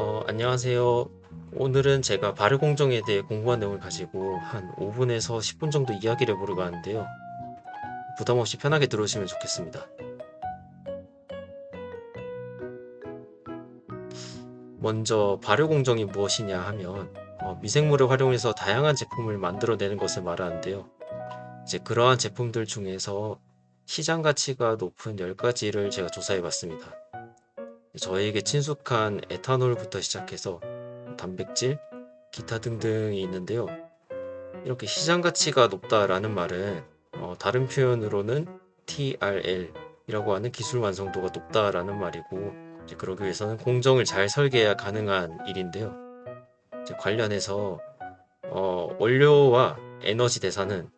어, 안녕하세요. 오늘은 제가 발효 공정에 대해 공부한 내용을 가지고 한 5분에서 10분 정도 이야기를 해보려고 하는데요. 부담 없이 편하게 들어오시면 좋겠습니다. 먼저 발효 공정이 무엇이냐 하면 어, 미생물을 활용해서 다양한 제품을 만들어내는 것을 말하는데요. 이제 그러한 제품들 중에서 시장 가치가 높은 10가지를 제가 조사해 봤습니다. 저에게 친숙한 에탄올부터 시작해서 단백질, 기타 등등이 있는데요. 이렇게 시장 가치가 높다라는 말은 어, 다른 표현으로는 TRL이라고 하는 기술 완성도가 높다라는 말이고 그러기 위해서는 공정을 잘 설계해야 가능한 일인데요. 관련해서 어, 원료와 에너지 대사는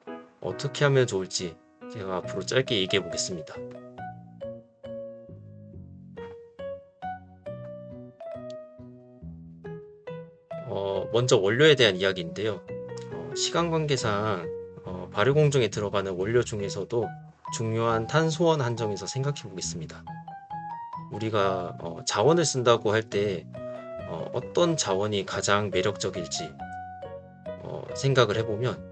어떻게 하면 좋을지 제가 앞으로 짧게 얘기해 보겠습니다. 어, 먼저 원료에 대한 이야기인데요. 어, 시간 관계상 어, 발효 공정에 들어가는 원료 중에서도 중요한 탄소원 한정에서 생각해 보겠습니다. 우리가 어, 자원을 쓴다고 할때 어, 어떤 자원이 가장 매력적일지 어, 생각을 해보면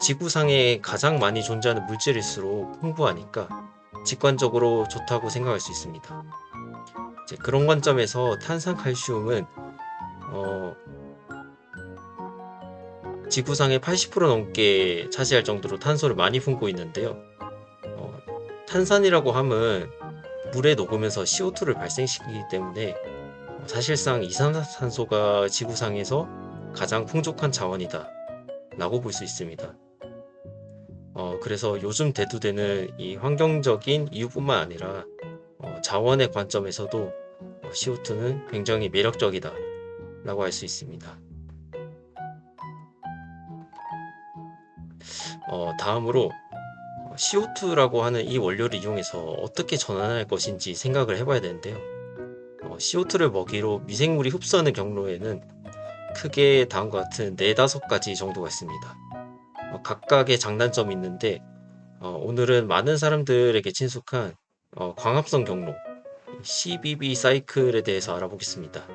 지구상에 가장 많이 존재하는 물질일수록 풍부하니까 직관적으로 좋다고 생각할 수 있습니다. 그런 관점에서 탄산칼슘은 어, 지구상의 80% 넘게 차지할 정도로 탄소를 많이 품고 있는데요. 어, 탄산이라고 함은 물에 녹으면서 CO2를 발생시키기 때문에 어, 사실상 이산화탄소가 지구상에서 가장 풍족한 자원이다 라고 볼 수 있습니다. 어, 그래서 요즘 대두되는 이 환경적인 이유뿐만 아니라 어, 자원의 관점에서도 어, CO2는 굉장히 매력적이다 라고 할 수 있습니다. 어, 다음으로 CO2라고 하는 이 원료를 이용해서 어떻게 전환할 것인지 생각을 해봐야 되는데요. 어, CO2를 먹이로 미생물이 흡수하는 경로에는 크게 다음과 같은 4, 5가지 정도가 있습니다. 어, 각각의 장단점이 있는데 어, 오늘은 많은 사람들에게 친숙한 어, 광합성 경로 CBB 사이클에 대해서 알아보겠습니다.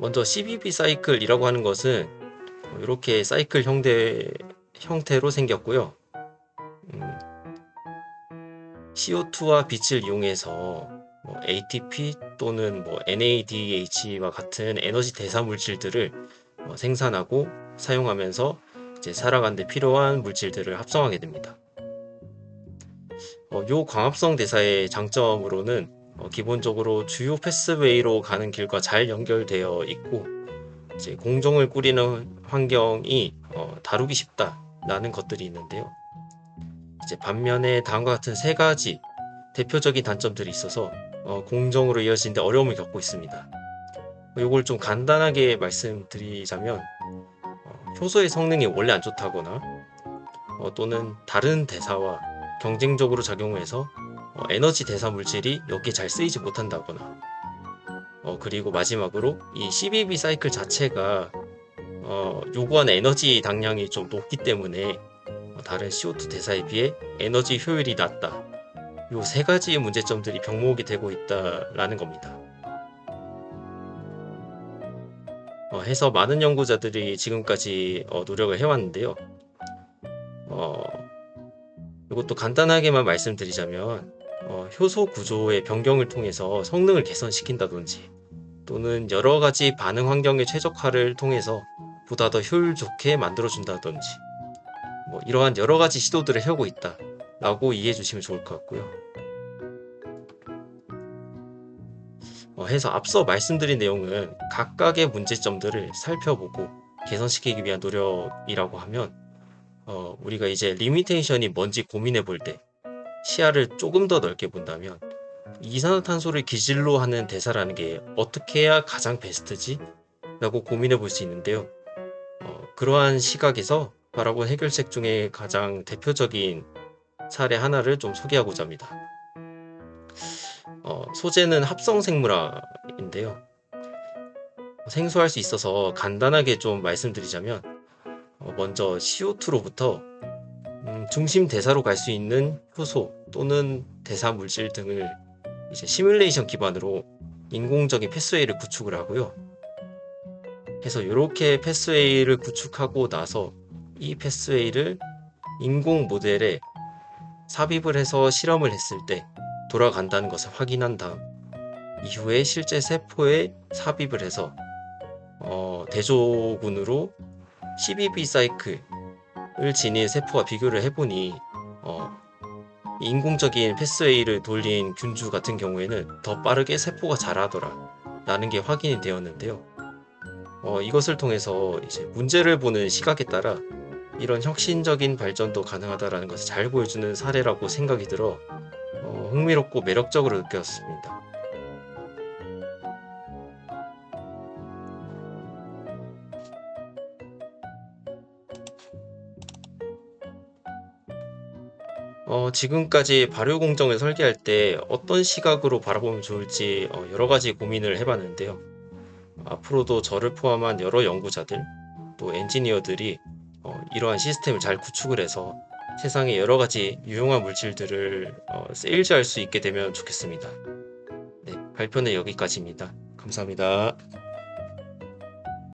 먼저 CBB 사이클이라고 하는 것은 이렇게 사이클 형태, 형태로 생겼고요. 음, CO2와 빛을 이용해서 뭐 ATP 또는 뭐 NADH와 같은 에너지 대사 물질들을 어, 생산하고 사용하면서 이제 살아가는데 필요한 물질들을 합성하게 됩니다. 어, 요 광합성 대사의 장점으로는 어, 기본적으로 주요 패스웨이로 가는 길과 잘 연결되어 있고 이제 공정을 꾸리는 환경이 어, 다루기 쉽다라는 것들이 있는데요. 이제 반면에 다음과 같은 세 가지 대표적인 단점들이 있어서 어, 공정으로 이어지는데 어려움을 겪고 있습니다. 이걸 좀 간단하게 말씀드리자면 어, 효소의 성능이 원래 안 좋다거나 어, 또는 다른 대사와 경쟁적으로 작용해서 어, 에너지 대사 물질이 여기에 잘 쓰이지 못한다거나 어, 그리고 마지막으로 이 CBB 사이클 자체가 어, 요구하는 에너지 당량이 좀 높기 때문에 어, 다른 CO2 대사에 비해 에너지 효율이 낮다. 요 세 가지의 문제점들이 병목이 되고 있다라는 겁니다. 어, 해서 많은 연구자들이 지금까지 어, 노력을 해왔는데요. 어, 이것도 간단하게만 말씀드리자면 어, 효소 구조의 변경을 통해서 성능을 개선시킨다든지 또는 여러 가지 반응 환경의 최적화를 통해서 보다 더 효율 좋게 만들어준다든지 뭐 이러한 여러 가지 시도들을 해오고 있다 라고 이해해 주시면 좋을 것 같고요. 어, 해서 앞서 말씀드린 내용은 각각의 문제점들을 살펴보고 개선시키기 위한 노력이라고 하면 어, 우리가 이제 리미테이션이 뭔지 고민해 볼 때 시야를 조금 더 넓게 본다면 이산화탄소를 기질로 하는 대사라는 게 어떻게 해야 가장 베스트지? 라고 고민해 볼 수 있는데요. 어, 그러한 시각에서 바라본 해결책 중에 가장 대표적인 사례 하나를 좀 소개하고자 합니다. 어, 소재는 합성 생물화인데요. 생소할 수 있어서 간단하게 좀 말씀드리자면 어, 먼저 CO2로부터 음, 중심 대사로 갈 수 있는 효소 또는 대사 물질 등을 이제 시뮬레이션 기반으로 인공적인 패스웨이를 구축을 하고요. 해서 이렇게 패스웨이를 구축하고 나서 이 패스웨이를 인공 모델에 삽입을 해서 실험을 했을 때 돌아간다는 것을 확인한 다음 이후에 실제 세포에 삽입을 해서 어, 대조군으로 12B 사이클 을 지닌 세포와 비교를 해보니 어, 인공적인 패스웨이를 돌린 균주 같은 경우에는 더 빠르게 세포가 자라더라 라는 게 확인이 되었는데요. 어, 이것을 통해서 이제 문제를 보는 시각에 따라 이런 혁신적인 발전도 가능하다라는 것을 잘 보여주는 사례라고 생각이 들어 어, 흥미롭고 매력적으로 느꼈습니다. 어, 지금까지 발효 공정을 설계할 때 어떤 시각으로 바라보면 좋을지 어, 여러 가지 고민을 해봤는데요. 앞으로도 저를 포함한 여러 연구자들 또 엔지니어들이 어, 이러한 시스템을 잘 구축을 해서 세상에 여러 가지 유용한 물질들을 어, 세일즈할 수 있게 되면 좋겠습니다. 네, 발표는 여기까지입니다. 감사합니다.